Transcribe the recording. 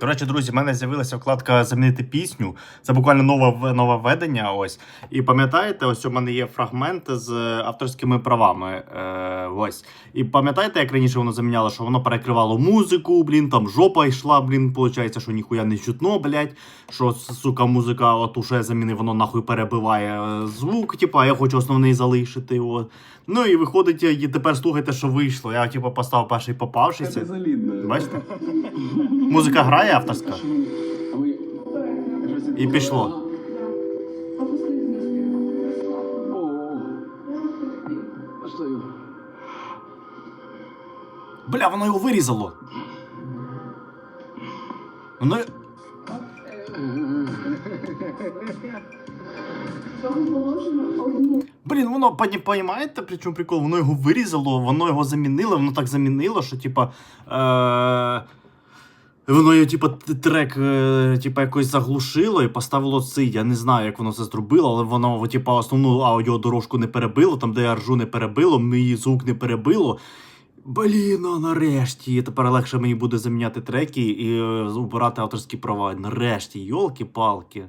До речі, друзі, в мене з'явилася вкладка замінити пісню. Це буквально нове нове введення. Ось. І пам'ятаєте, ось у мене є фрагмент з авторськими правами. Е, ось. І пам'ятаєте, як раніше воно заміняло, що воно перекривало музику, блін, там жопа йшла, блін, виходить, що ніхуя не чутно, блядь. Що, сука, музика, от уже я замінив, воно нахуй перебиває е, звук, типа, а я хочу основний залишити. От. Ну і виходить, і тепер слухайте, що вийшло. Я типу поставив перший попавшийся. Бачите? Музика грає авторська. А. І пішло. Бля, воно його вирізало. Воно. Блін, воно поні- понімаєте, при чому прикол? Воно його вирізало, воно його замінило, воно так замінило, що типа. Е... Воно його, типа, т- трек, типу, якось заглушило і поставило цей. Я не знаю, як воно це зробило, але воно, типу, основну аудіодорожку не перебило, там, де я ржу, не перебило, мій звук не перебило. Блін, ну нарешті. Тепер легше мені буде заміняти треки і е, убирати авторські права. Нарешті, йолки-палки.